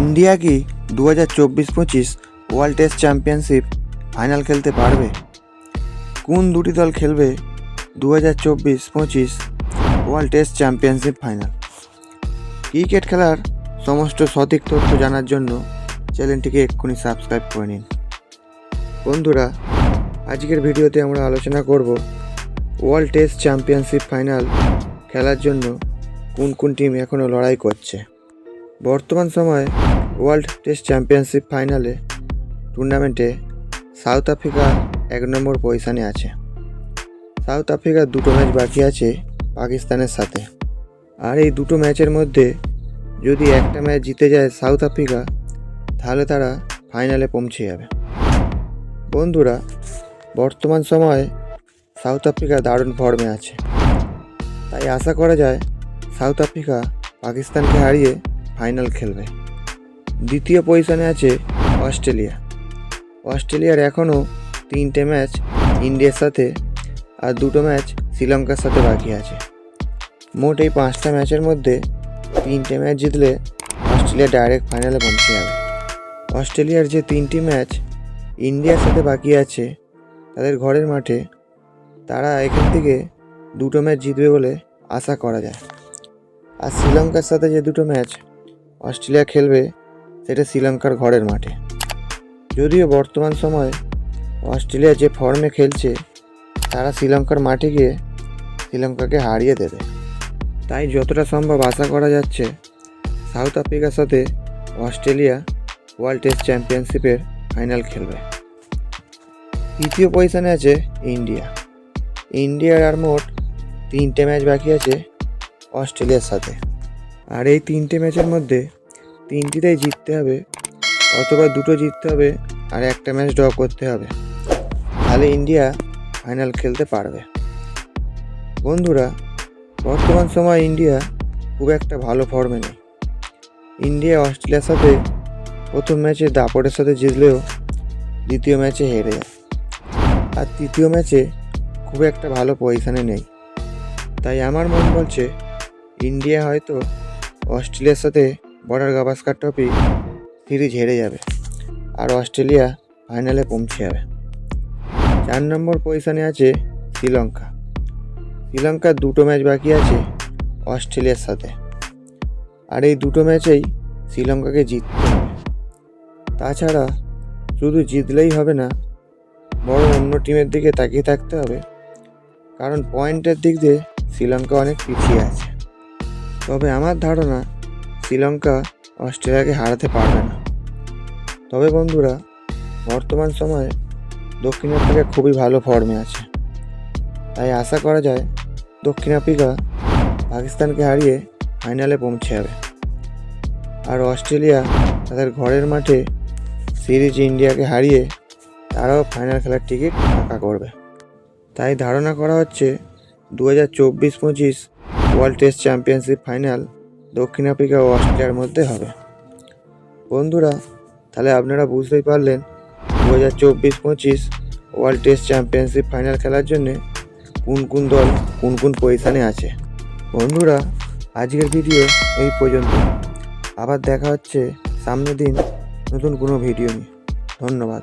India কি দু হাজার চব্বিশ পঁচিশ ওয়ার্ল্ড টেস্ট চ্যাম্পিয়নশিপ ফাইনাল খেলতে পারবে? কোন দুটি দল খেলবে দু হাজার চব্বিশ পঁচিশ world test championship final? Cricket খেলার সমস্ত সঠিক তথ্য জানার জন্য চ্যানেলটিকে এক্ষুনি সাবস্ক্রাইব করে নিন। বন্ধুরা, আজকের ভিডিওতে আমরা আলোচনা করব ওয়ার্ল্ড টেস্ট চ্যাম্পিয়নশিপ ফাইনাল খেলার জন্য কোন কোন টিম এখনও লড়াই করছে। বর্তমান সময়ে ওয়ার্ল্ড টেস্ট চ্যাম্পিয়নশিপ ফাইনালে টুর্নামেন্টে সাউথ আফ্রিকা এক নম্বর পজিশনে আছে। সাউথ আফ্রিকার দুটো ম্যাচ বাকি আছে পাকিস্তানের সাথে। আর এই দুটো ম্যাচের মধ্যে যদি একটা ম্যাচ জিতে যায় সাউথ আফ্রিকা তাহলে তারা ফাইনালে পৌঁছে যাবে। বন্ধুরা, বর্তমান সময়ে সাউথ আফ্রিকা দারুণ ফর্মে আছে। তাই আশা করা যায় সাউথ আফ্রিকা পাকিস্তানকে হারিয়ে ফাইনাল খেলবে। দ্বিতীয় পজিশনে আছে অস্ট্রেলিয়া। অস্ট্রেলিয়ার এখনও তিনটে ম্যাচ ইন্ডিয়ার সাথে আর দুটো ম্যাচ শ্রীলঙ্কার সাথে বাকি আছে। মোট এই পাঁচটা ম্যাচের মধ্যে তিনটে ম্যাচ জিতলে অস্ট্রেলিয়া ডাইরেক্ট ফাইনালে পৌঁছে যাবে। অস্ট্রেলিয়ার যে তিনটি ম্যাচ ইন্ডিয়ার সাথে বাকি আছে, তাদের ঘরের মাঠে তারা এখান থেকে দুটো ম্যাচ জিতবে বলে আশা করা যায়। আর শ্রীলঙ্কার সাথে যে দুটো ম্যাচ অস্ট্রেলিয়া খেলবে সেটা শ্রীলঙ্কার ঘরের মাঠে। যদিও বর্তমান সময়ে অস্ট্রেলিয়া যে ফর্মে খেলছে, তারা শ্রীলঙ্কার মাঠে গিয়ে শ্রীলঙ্কাকে হারিয়ে দেবে। তাই যতটা সম্ভব আশা করা যাচ্ছে, সাউথ আফ্রিকার সাথে অস্ট্রেলিয়া ওয়ার্ল্ড টেস্ট চ্যাম্পিয়নশিপের ফাইনাল খেলবে। তৃতীয় পজিশনে আছে ইন্ডিয়া। ইন্ডিয়ার আর মোট তিনটে ম্যাচ বাকি আছে অস্ট্রেলিয়ার সাথে। আর এই তিনটে ম্যাচের মধ্যে তিনটিতেই জিততে হবে অথবা দুটো জিততে হবে আর একটা ম্যাচ ড্র করতে হবে। তাহলে ইন্ডিয়া ফাইনাল খেলতে পারবে। বন্ধুরা, বর্তমান সময় ইন্ডিয়া খুব একটা ভালো ফর্মে নেই। ইন্ডিয়া অস্ট্রেলিয়ার সাথে প্রথম ম্যাচে দাপটের সাথে জিতলেও দ্বিতীয় ম্যাচে হেরে যায়। আর তৃতীয় ম্যাচে খুব একটা ভালো পজিশনে নেই। তাই আমার মন বলছে, ইন্ডিয়া হয়তো অস্ট্রেলিয়ার সাথে বর্ডার গাভাস্কার ট্রফি সিরিজ হেরে যাবে আর অস্ট্রেলিয়া ফাইনালে পৌঁছে যাবে। চার নম্বর পজিশনে আছে শ্রীলঙ্কা। শ্রীলঙ্কার দুটো ম্যাচ বাকি আছে অস্ট্রেলিয়ার সাথে। আর এই দুটো ম্যাচেই শ্রীলঙ্কাকে জিততে হবে। তাছাড়া শুধু জিতলেই হবে না বড় অন্য টিমের দিকে তাকিয়ে থাকতে হবে, কারণ পয়েন্টের দিক দিয়ে শ্রীলঙ্কা অনেক পিছিয়ে আছে। তবে আমার ধারণা শ্রীলঙ্কা অস্ট্রেলিয়াকে হারাতে পারবে না। তবে বন্ধুরা, বর্তমান সময়ে দক্ষিণ আফ্রিকা খুবই ভালো ফর্মে আছে। তাই আশা করা যায় দক্ষিণ আফ্রিকা পাকিস্তানকে হারিয়ে ফাইনালে পৌঁছে যাবে। আর অস্ট্রেলিয়া তাদের ঘরের মাঠে সিরিজ ইন্ডিয়াকে হারিয়ে তারাও ফাইনাল খেলার টিকিট ফাঁকা করবে। তাই ধারণা করা হচ্ছে দু হাজার চব্বিশ পঁচিশ ওয়ার্ল্ড টেস্ট চ্যাম্পিয়নশিপ ফাইনাল দক্ষিণ আফ্রিকা ও অস্ট্রেলিয়ার মধ্যে হবে। বন্ধুরা, তাহলে আপনারা বুঝতেই পারলেন দু হাজার চব্বিশ পঁচিশ ওয়ার্ল্ড টেস্ট চ্যাম্পিয়নশিপ ফাইনাল খেলার জন্যে কোন কোন দল কোন কোন পজিশানে আছে। বন্ধুরা, আজকের ভিডিও এই পর্যন্ত। আবার দেখা হচ্ছে সামনের দিন নতুন কোনো ভিডিও নিয়ে। ধন্যবাদ।